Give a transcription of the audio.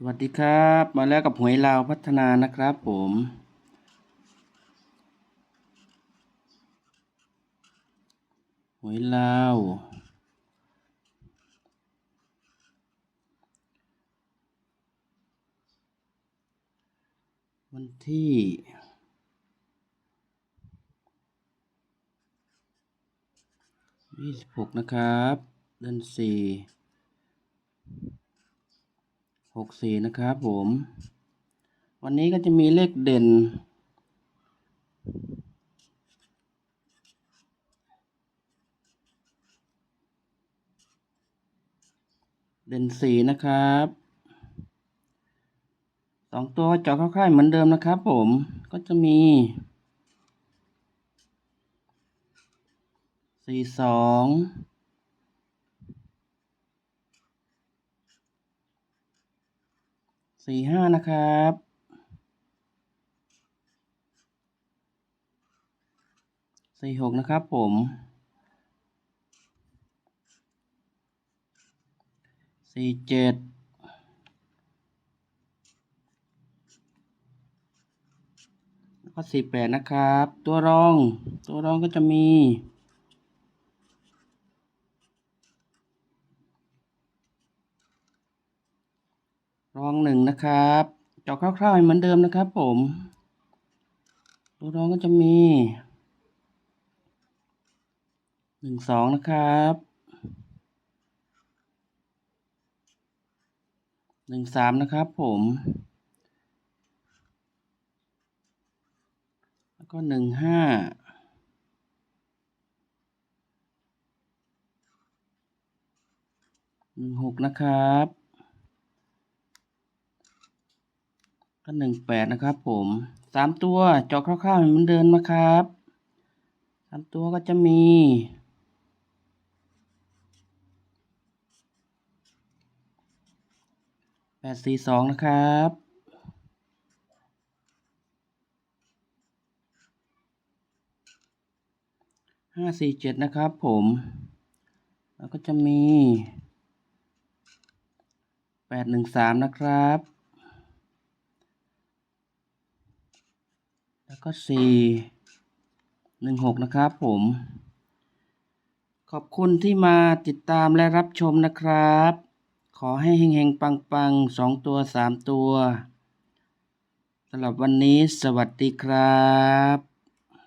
สวัสดีครับ มาแล้วกับหวยลาวพัฒนานะครับผม หวยลาว วันที่ยี่สิบหกนะครับ เดือนสี่ หกสี่นะครับผม วันนี้ก็จะมีเลขเด่น เด่นสี่นะครับสองตัวเจาะเข้าค่ายเหมือนเดิมนะครับผมก็จะมีสี่สอง สี่ห้านะครับ สี่หกนะครับผม สี่เจ็ด แล้วก็สี่แปดนะครับ ตัวรอง ตัวรองก็จะมี รองหนึ่งนะครับเจาะคร่าวๆเหมือนเดิมนะครับ ผม ตัวรองก็จะมีหนึ่งสองนะครับหนึ่งสามนะครับ ผม แล้วก็หนึ่งห้าหนึ่งหกนะครับ ก็หนึ่งแปดนะครับ ผมสามตัวเจาะคร่าวๆให้เหมือนเดิมนะครับสามตัวก็จะมีแปดสี่สองนะครับห้าสี่เจ็ดนะครับผม แล้วก็จะมีแปดหนึ่งสามนะครับ แล้วก็สี่หนึ่งหกนะครับผม ขอบคุณที่มาติดตามและรับชมนะครับ ขอให้เฮงๆ ปังๆสองตัวสามตัวสำหรับวันนี้สวัสดีครับ